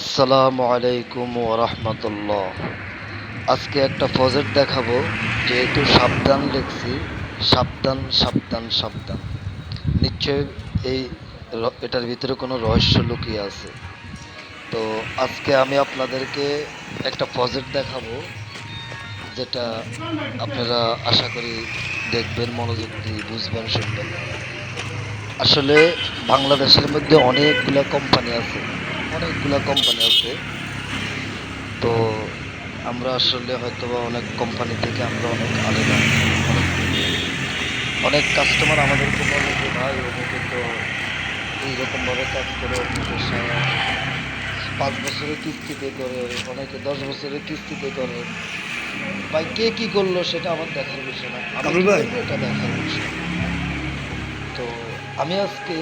আসসালামু আলাইকুম ওরহমতুল্লাহ আজকে একটা প্রজেক্ট দেখাবো, যেহেতু সাবধান লিখছি সাবধান সাবধান সাবধান। নিশ্চয় এই এটার ভিতরে কোনো রহস্য লুকিয়ে আছে। তো আজকে আমি আপনাদেরকে একটা প্রজেক্ট দেখাবো, যেটা আপনারা আশা করি দেখবেন, মনোযোগ দিয়ে বুঝবেন, শুনবেন। আসলে বাংলাদেশের মধ্যে অনেকগুলো কোম্পানি আছে। অনেকগুলো কোম্পানি আছে। তো আমরা আসলে হয়তো অনেক কোম্পানি থেকে আমরা অনেক আলাদা অনেক কাস্টমার আমাদেরকে বলে যে ভাই অমুকে তো এইরকমভাবে কাজ করে পাঁচ বছরের কিস্তিতে করে অনেকে দশ বছরের কিস্তিতে করে। ভাই কে কি করল সেটা আমার দেখার বিষয় না। এটা দেখার বিষয়। তো আমি আজকে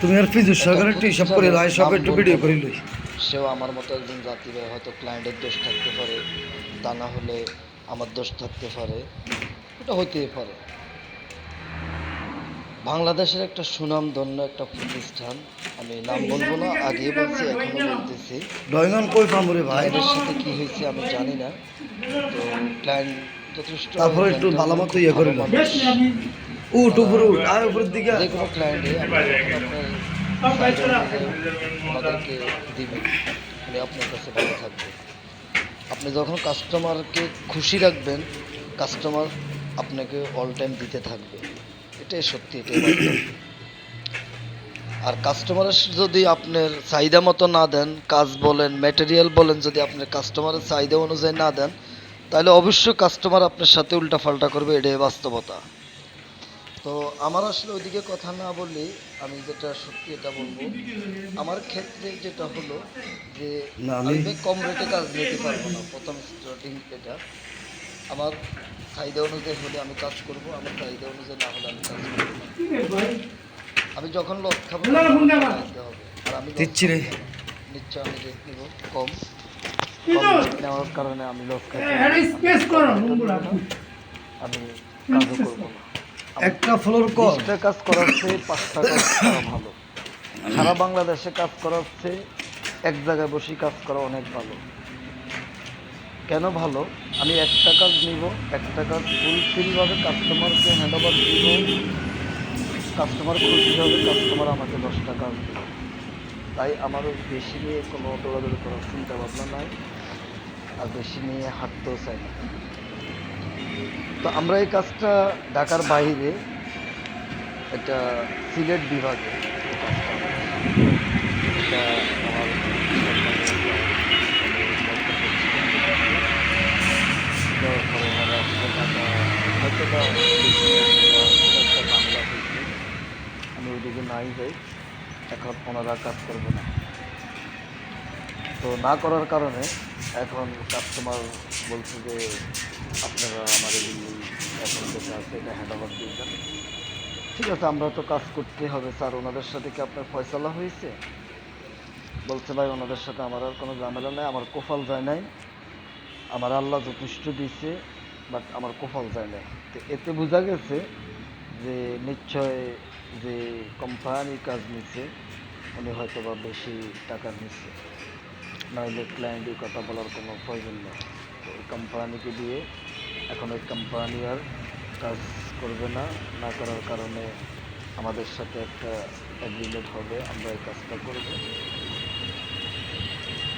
তুমি আর ফিজুর সরকারের একটু হিসাব করে রায় সব একটু ভিডিও করে লই। সেও আমার মতো একজন ভাই হয়তো ক্লায়েন্টের দোষ থাকতে পারে তা না হলে আমার দোষ থাকতে পারে এটা হতেই পারে। বাংলাদেশের একটা সুনামধন্য একটা প্রতিষ্ঠান আমি নাম বলব না আগে বলছি এখনও বলতেছি। ডয়ঙ্গন কই পামরে ভাই? ক্লায়েন্টের সাথে কি হয়েছে আমি জানি না তো ক্লায়েন্ট যথেষ্ট তারপরে একটু ভালো মতো ইয়ে করে। উঠ উপরে উঠ আর উপরের দিকে যে কোনো ক্লায়েন্টে দিবেন। আপনার কাছে ভালো থাকবে। আপনি যখন কাস্টমারকে খুশি রাখবেন কাস্টমার আপনাকে অল টাইম দিতে থাকবে। এটাই সত্যি এটাই আর কাস্টমারের যদি আপনার চাহিদা মতো না দেন কাজ বলেন ম্যাটেরিয়াল বলেন যদি আপনার কাস্টমারের চাহিদা অনুযায়ী না দেন তাহলে অবশ্যই কাস্টমার আপনার সাথে উল্টাপাল্টা করবে এটাই বাস্তবতা। তো আমার আসলে ওইদিকে কথা না বললে আমি যেটা সত্যি এটা বলব। আমার ক্ষেত্রে যেটা হলো যে আমি কম রেটে কাজ নিতে পারব না প্রথম স্টার্টিং এটা। আমার চাহিদা অনুযায়ী হলে আমি কাজ করব আমার চাহিদা অনুযায়ী না হলে আমি কাজ করব আমি যখন লস খাব তখন হবে। আর আমি দিচ্ছি রে। খাব নিশ্চয় আমি রেট নিব কম। নেওয়ার কারণে আমি লস খাই আমি কাজও করব না। একটা ফ্লোর বিশটা কাজ করার চেয়ে পাঁচটা কাজ করা ভালো। সারা বাংলাদেশে কাজ করার চেয়ে এক জায়গায় বসে কাজ করা অনেক ভালো। কেন ভালো? আমি একটা কাজ নিব, একটা কাজ ফুলফিলভাবে কাস্টমারকে হ্যান্ড ওভার দিব কাস্টমার খুশি হবে কাস্টমার আমাকে দশটা কাজ দেবে। তাই আমার ওই বেশি নিয়ে কোনো দৌড়াদৌড়ি করার চিন্তা ভাবনা নাই, আর বেশি নিয়ে হাঁটতেও চাই না। তো আমরা এই কাজটা ঢাকার বাইরে এটা সিলেট বিভাগে। এটা আমার আমি ওইদিকে নাই যাই এখন ওনারা কাজ করবে না তো না করার কারণে এখন কাস্টমার বলছে যে, আপনারা এই এখন যেটা আছে, এটা হ্যান্ড ওভার দিয়ে যান ঠিক আছে, আমরা তো কাজ করতে হবে, স্যার। ওনাদের সাথে কি আপনার ফয়সালা হয়েছে? বলছে, ভাই, ওনাদের সাথে আমার আর কোনো ঝামেলা নাই, আমার কোফাল যায় নাই। আমার আল্লাহ যথেষ্ট দিয়েছে বাট আমার কোফাল যায় নাই। তো এতে বোঝা গেছে যে, নিশ্চয় যে কোম্পানি কাজ নিচ্ছে উনি হয়তো বা বেশি টাকা নিচ্ছে নাহলে ক্লায়েন্টের কথা বলার কোনো প্রয়োজন নেই। তো ওই কোম্পানিকে দিয়ে এখন ওই কোম্পানি আর কাজ করবে না। না করার কারণে আমাদের সাথে একটা অ্যাগ্রিমেন্ট হবে, আমরা এই কাজটা করব।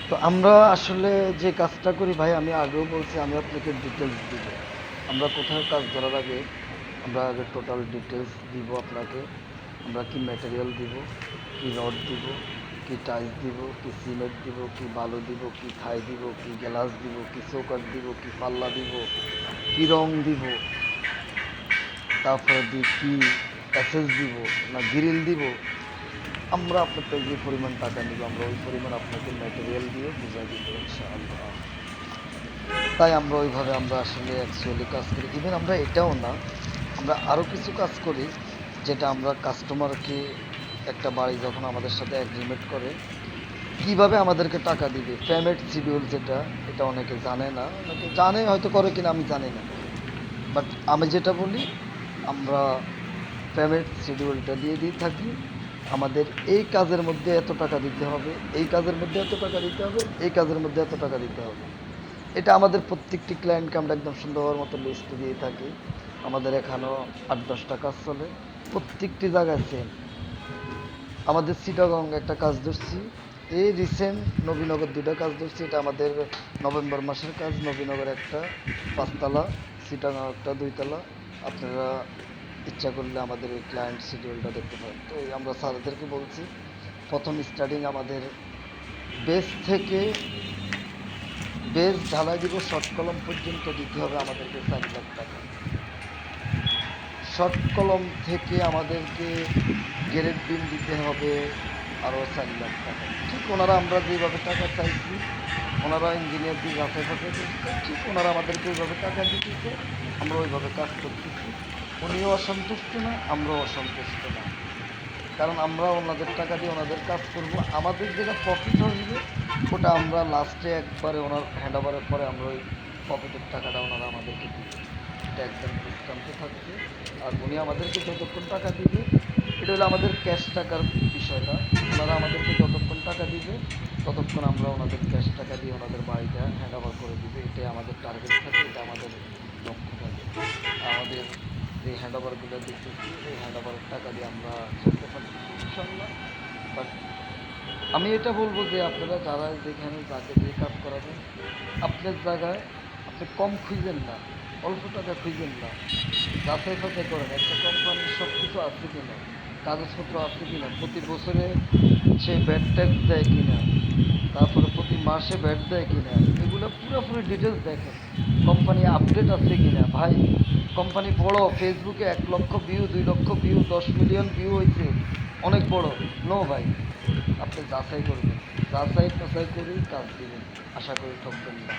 তো আমরা আসলে যে কাজটা করি ভাই, আমি আগেও বলছি, আমি আপনাকে ডিটেলস দিব। আমরা কোথায় কাজ ধরার আগে আমরা আগে টোটাল ডিটেলস দিব আপনাকে। আমরা কি ম্যাটেরিয়াল দিব, কি রড দিব কি টাইলস দিব, কি সিমেন্ট দিব, কি বালু দিব, কি থাই দিব, কি গ্লাস দিব, কি চৌকাট দিব, কি পাল্লা দিব, কি রং দিব, তারপরে দি কি অ্যাসেস দিব না গ্রিল দিব। আমরা আপনাকে যে পরিমাণ টাকা নিব, আমরা ওই পরিমাণ আপনাকে ম্যাটেরিয়াল দিয়ে বুঝাই দিব ইনশাআল্লাহ। তাই আমরা ওইভাবে আমরা আসলে অ্যাকচুয়ালি কাজ করি। ইভেন আমরা এটাও না, আমরা আরও কিছু কাজ করি, যেটা আমরা কাস্টমারকে একটা বাড়ি যখন আমাদের সাথে অ্যাগ্রিমেন্ট করে, কীভাবে আমাদেরকে টাকা দিবে? পেমেন্ট শিডিউল যেটা, এটা অনেকে জানে না। অনেকে জানে হয়তো করে কিনা, আমি জানি না। বাট আমি যেটা বলি, আমরা পেমেন্ট শিডিউলটা দিয়ে দিয়ে থাকি। আমাদের এই কাজের মধ্যে এত টাকা দিতে হবে, এই কাজের মধ্যে এত টাকা দিতে হবে, এই কাজের মধ্যে এত টাকা দিতে হবে। এটা আমাদের প্রত্যেকটি ক্লায়েন্টকে আমরা একদম সুন্দর মতো লিস্ট দিয়ে থাকি। আমাদের এখানেও আট দশটা কাজ চলে প্রত্যেকটি জায়গায় সেম আমাদের সিটাগং একটা কাজ ধরছি। এই রিসেন্ট নবীনগর দুটো কাজ ধরছি। এটা আমাদের নভেম্বর মাসের কাজ, নবীনগর একটা পাঁচতলা সিটাগং একটা দুইতলা। আপনারা ইচ্ছা করলে আমাদের এই ক্লায়েন্ট শিডিউলটা দেখতে পারেন। তো আমরা স্যারদেরকে বলছি, প্রথম স্টার্টিং আমাদের বেস থেকে বেস ঢালাই দিব শর্ট কলম পর্যন্ত দিতে হবে আমাদেরকে চার লাখ টাকা। শর্ট কলম থেকে আমাদেরকে গ্রেড বিল দিতে হবে আরও চার লাখ টাকা। ঠিক ওনারা আমরা যেভাবে টাকা চাইছি, ওনারা ইঞ্জিনিয়ার দিয়ে যাচাই ফাঁসাই করছে ঠিক ওনারা আমাদেরকে ওইভাবে টাকা দিতেছে, আমরা ওইভাবে কাজ করতেছি। উনিও অসন্তুষ্ট না, আমরাও অসন্তুষ্ট না। কারণ আমরা ওনাদের টাকা দিয়ে ওনাদের কাজ করব। আমাদের যেটা প্রফিট আসবে ওটা আমরা লাস্টে একবারে ওনার হ্যান্ড ওভারের পরে আমরা ওই প্রফিটের টাকাটা ওনারা আমাদেরকে দিবে। এটা একদম ডিসকাউন্টে থাকছে। আর উনি আমাদেরকে যতক্ষণ টাকা দিবে এটা হলো আমাদের ক্যাশ টাকার বিষয়টা। ওনারা আমাদেরকে যতক্ষণ টাকা দিবে, ততক্ষণ আমরা ওনাদের ক্যাশ টাকা দিয়ে ওনাদের বাড়িটা হ্যান্ড ওভার করে দিবে। এটাই আমাদের টার্গেট থাকে, এটা আমাদের লক্ষ্য থাকে। আমাদের যে হ্যান্ড ওভারগুলো দেখতেছি, এই হ্যান্ড ওভারের টাকা দিয়ে আমরা চলতে পারছি ইনশাল্লাহ বাট আমি এটা বলব যে আপনারা যারা যেখানে যাকে যে কাজ করাবেন, আপনার জায়গায় আপনি কম খুঁজেন না, অল্প টাকা খুঁজেন না। যাচাই ফাচাই করেন, একটা কোম্পানির সব কিছু আছে কিনা। কাগজপত্র আছে কিনা? প্রতি বছরে সে ব্যাড ট্যাক্স দেয় কিনা? তারপরে প্রতি মাসে ব্যাট দেয় কিনা? এগুলো পুরোপুরি ডিটেলস দেখে কোম্পানি আপডেট আছে কিনা? ভাই কোম্পানি বড় ফেসবুকে এক লক্ষ ভিউ দুই লক্ষ ভিউ দশ মিলিয়ন ভিউ হয়েছে। অনেক বড়। নো ভাই। আপনি যাচাই করবেন। যাচাই টাচাই করেই কাজ দিবেন। আশা করি ঠকবেন না।